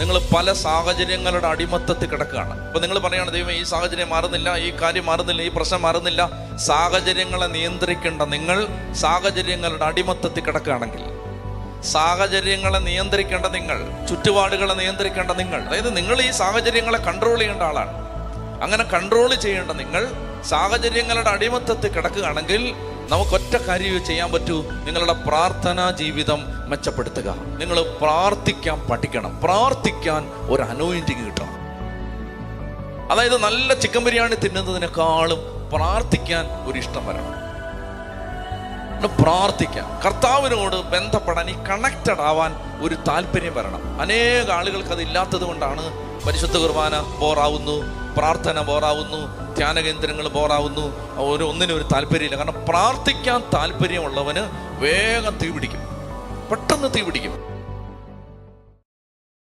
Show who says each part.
Speaker 1: നിങ്ങൾ പല സാഹചര്യങ്ങളുടെ അടിമത്തത്തിൽ കിടക്കുകയാണ്. അപ്പൊ നിങ്ങൾ പറയാണ് ദൈവം ഈ സാഹചര്യം മാറുന്നില്ല ഈ കാര്യം മാറുന്നില്ല ഈ പ്രശ്നം മാറുന്നില്ല. സാഹചര്യങ്ങളെ നിയന്ത്രിക്കേണ്ട നിങ്ങൾ സാഹചര്യങ്ങളുടെ അടിമത്തത്തിൽ കിടക്കുകയാണെങ്കിൽ സാഹചര്യങ്ങളെ നിയന്ത്രിക്കേണ്ട നിങ്ങൾ ചുറ്റുപാടുകളെ നിയന്ത്രിക്കേണ്ട നിങ്ങൾ അതായത് നിങ്ങൾ ഈ സാഹചര്യങ്ങളെ കൺട്രോൾ ചെയ്യേണ്ട ആളാണ്. അങ്ങനെ കൺട്രോൾ ചെയ്യേണ്ട നിങ്ങൾ സാഹചര്യങ്ങളുടെ അടിമത്തത്തിൽ കിടക്കുകയാണെങ്കിൽ നമുക്കൊറ്റ കാര്യം ചെയ്യാൻ പറ്റൂ. നിങ്ങളുടെ പ്രാർത്ഥനാ ജീവിതം മെച്ചപ്പെടുത്തുക. നിങ്ങൾ പ്രാർത്ഥിക്കാൻ പഠിക്കണം. പ്രാർത്ഥിക്കാൻ ഒരു അനോയിന്റിങ് കിട്ടണം. അതായത് നല്ല ചിക്കൻ ബിരിയാണി തിന്നുന്നതിനേക്കാളും പ്രാർത്ഥിക്കാൻ ഒരു ഇഷ്ടം വരണം. ഒന്ന് പ്രാർത്ഥിക്കാം. കർത്താവിനോട് ബന്ധപ്പെടാൻ ഈ കണക്റ്റഡ് ആവാൻ ഒരു താല്പര്യം വരണം. അനേക ആളുകൾക്ക് അത് ഇല്ലാത്തത് കൊണ്ടാണ് പരിശുദ്ധ കുർബാന ബോറാവുന്നു പ്രാർത്ഥന ബോറാവുന്നു ധ്യാന കേന്ദ്രങ്ങൾ ബോറാവുന്നു. ഒരു ഒന്നിനും ഒരു താല്പര്യമില്ല. കാരണം പ്രാർത്ഥിക്കാൻ താല്പര്യമുള്ളവന് വേഗം തീ പിടിക്കും പെട്ടെന്ന് തീ പിടിക്കും